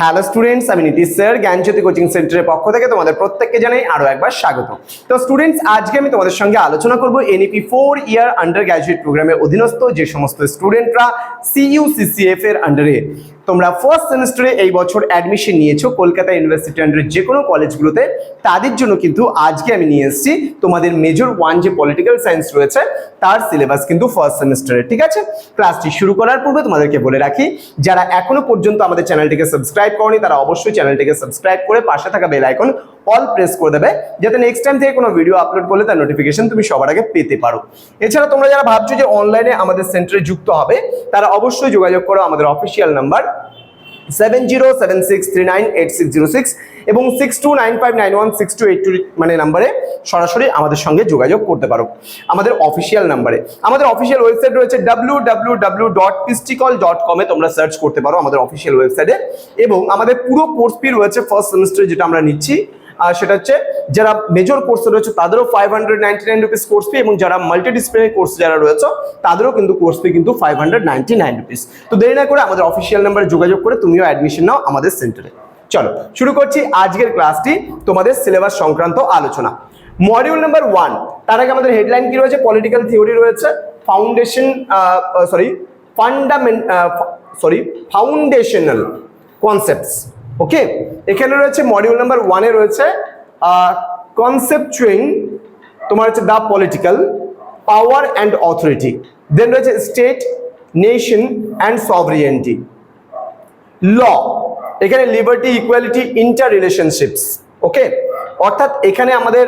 Hello students আমি Nitish sir, জ্ঞানজ্যোতি coaching সেন্টারের পক্ষ থেকে তোমাদের প্রত্যেককে জানাই আরও একবার স্বাগত। তো স্টুডেন্টস আজকে আমি তোমাদের সঙ্গে আলোচনা করব NEP four year undergraduate প্রোগ্রামের অধীনস্থ যে সমস্ত স্টুডেন্টরা সিইউসিসিএফ এর আন্ডারে তোমরা ফার্স্ট সেমিস্টারে এই বছর অ্যাডমিশন নিয়েছো কলকাতা ইউনিভার্সিটি আন্ডারে যে কোনো কলেজগুলোতে তাদের জন্য কিন্তু আজকে আমি নিয়ে এসেছি তোমাদের মেজর ওয়ান যে পলিটিক্যাল সায়েন্স রয়েছে, তার সিলেবাস কিন্তু ফার্স্ট সেমিস্টারে ঠিক আছে? ক্লাসটি শুরু করার পূর্বে তোমাদেরকে বলে রাখি, যারা এখনও পর্যন্ত আমাদের চ্যানেলটিকে সাবস্ক্রাইব করনি, তারা অবশ্যই চ্যানেলটিকে সাবস্ক্রাইব করে পাশে থাকা বেল আইকন অল প্রেস করে দেবে, যাতে নেক্সট টাইম থেকে কোনো ভিডিও আপলোড করলে তার নোটিফিকেশন তুমি সবার আগে পেতে পারো। এছাড়া তোমরা যারা ভাবছ যে অনলাইনে আমাদের সেন্টারে যুক্ত হবে, তারা অবশ্যই যোগাযোগ করো আমাদের official number seven zero seven six three nine eight six zero six এবং six two nine five nine one six two eight two মানে নাম্বারে সরাসরি আমাদের সঙ্গে যোগাযোগ করতে পারো, আমাদের অফিসিয়াল নাম্বারে আমাদের অফিসিয়াল ওয়েবসাইট রয়েছে ডাব্লিউ ডাব্লিউ ডাব্লিউ ডট পিস্টিকল ডট কমে তোমরা সার্চ করতে পারো আমাদের অফিসিয়াল ওয়েবসাইটে এবং আমাদের পুরো কোর্স ফি রয়েছে ফার্স্ট সেমিস্টারে যেটা আমরা নিচ্ছি আর সেটা হচ্ছে যারা মেজর কোর্সে রয়েছে, তাদেরও five hundred ninety nine rupees course fee এবং যারা মাল্টি ডিসিপ্লিনারি কোর্স যারা রয়েছে, তাদেরও কিন্তু কোর্স ফি কিন্তু five hundred ninety nine rupees তো দেরি না করে আমাদের অফিসিয়াল নাম্বারে যোগাযোগ করে তুমিও অ্যাডমিশন নাও আমাদের সেন্টারে চলো, শুরু করছি আজকের ক্লাসটি তোমাদের সিলেবাস সংক্রান্ত আলোচনা। মডিউল নাম্বার ওয়ান তার আগে আমাদের হেডলাইন কি রয়েছে? পলিটিক্যাল থিওরি রয়েছে foundation sorry fundament sorry foundational concepts okay এখানে রয়েছে মডিউল নাম্বার ওয়ানে রয়েছে কনসেপ্টুইং তোমার হচ্ছে the political power and authority then রয়েছে state nation and sovereignty law এখানে liberty equality interrelationships okay অর্থাৎ এখানে আমাদের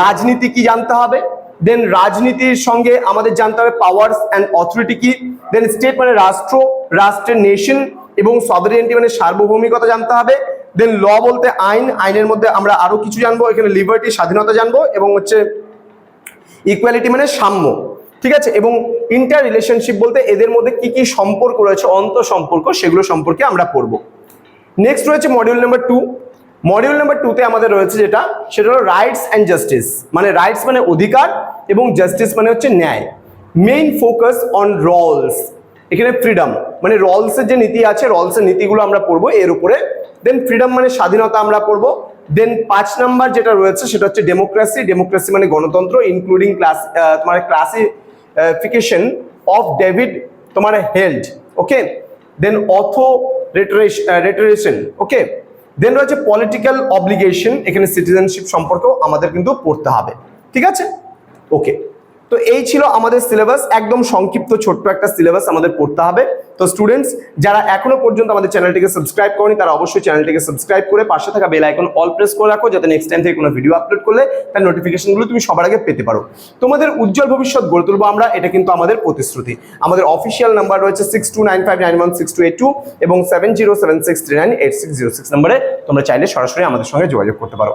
রাজনীতি কি জানতে হবে? দেন রাজনীতির সঙ্গে আমাদের জানতে হবে পাওয়ার্স অ্যান্ড অথরিটি কি? দেন স্টেট মানে রাষ্ট্র, রাষ্ট্রের নেশন এবং সভারেন্টি মানে সার্বভৌমিকতা জানতে হবে। দেন ল বলতে আইন, আইনের মধ্যে আমরা আরও কিছু জানব। এখানে লিবার্টি স্বাধীনতা জানব এবং হচ্ছে ইকুয়ালিটি মানে সাম্য, ঠিক আছে? এবং ইন্টার রিলেশনশিপ বলতে এদের মধ্যে কি কি সম্পর্ক রয়েছে, অন্ত সম্পর্ক, সেগুলো সম্পর্কে আমরা পড়ব। নেক্সট রয়েছে module number two module number টুতে আমাদের রয়েছে যেটা, সেটা হলো রাইটস অ্যান্ড জাস্টিস মানে রাইটস মানে অধিকার এবং জাস্টিস মানে হচ্ছে ন্যায়। মেইন ফোকাস অন রলস এখানে ফ্রিডম মানে রলসের যে নীতি আছে, রলসের নীতিগুলো আমরা পড়ব এর উপরে। দেন ফ্রিডম মানে স্বাধীনতা আমরা পড়ব। দেন পাঁচ নাম্বার যেটা রয়েছে, সেটা হচ্ছে ডেমোক্রেসি ডেমোক্রেসি মানে গণতন্ত্র ইনক্লুডিং ক্লাস তোমার ক্লাসিফিকেশন অফ ডেভিড তোমার Held okay then অথো রেটারেশন okay then রয়েছে পলিটিক্যাল অব্লিগেশন এখানে সিটিজেনশিপ সম্পর্ক আমাদের কিন্তু পড়তে হবে, ঠিক আছে? ওকে তো এই ছিল আমাদের সিলেবাস একদম সংক্ষিপ্ত ছোট্ট একটা সিলেবাস আমাদের পড়তে হবে। তো স্টুডেন্টস যারা এখনও পর্যন্ত আমাদের চ্যানেলটিকে সাবস্ক্রাইব করেনি, তারা অবশ্যই চ্যানেলটিকে সাবস্ক্রাইব করে পাশে থাকা বেল আইকন অল প্রেস করে রাখো, যাতে নেক্সট টাইম থেকে কোনো ভিডিও আপলোড করলে তার নোটিফিকেশনগুলো তুমি সবার আগে পেতে পারো। তোমাদের উজ্জ্বল ভবিষ্যৎ গড়ে তুলবো আমরা, এটা কিন্তু আমাদের প্রতিশ্রুতি। আমাদের অফিসিয়াল নাম্বার রয়েছে six two nine five nine one six two eight two এবং seven zero seven six three nine eight six zero six নাম্বারে তোমরা চাইলে সরাসরি আমাদের সঙ্গে যোগাযোগ করতে পারো।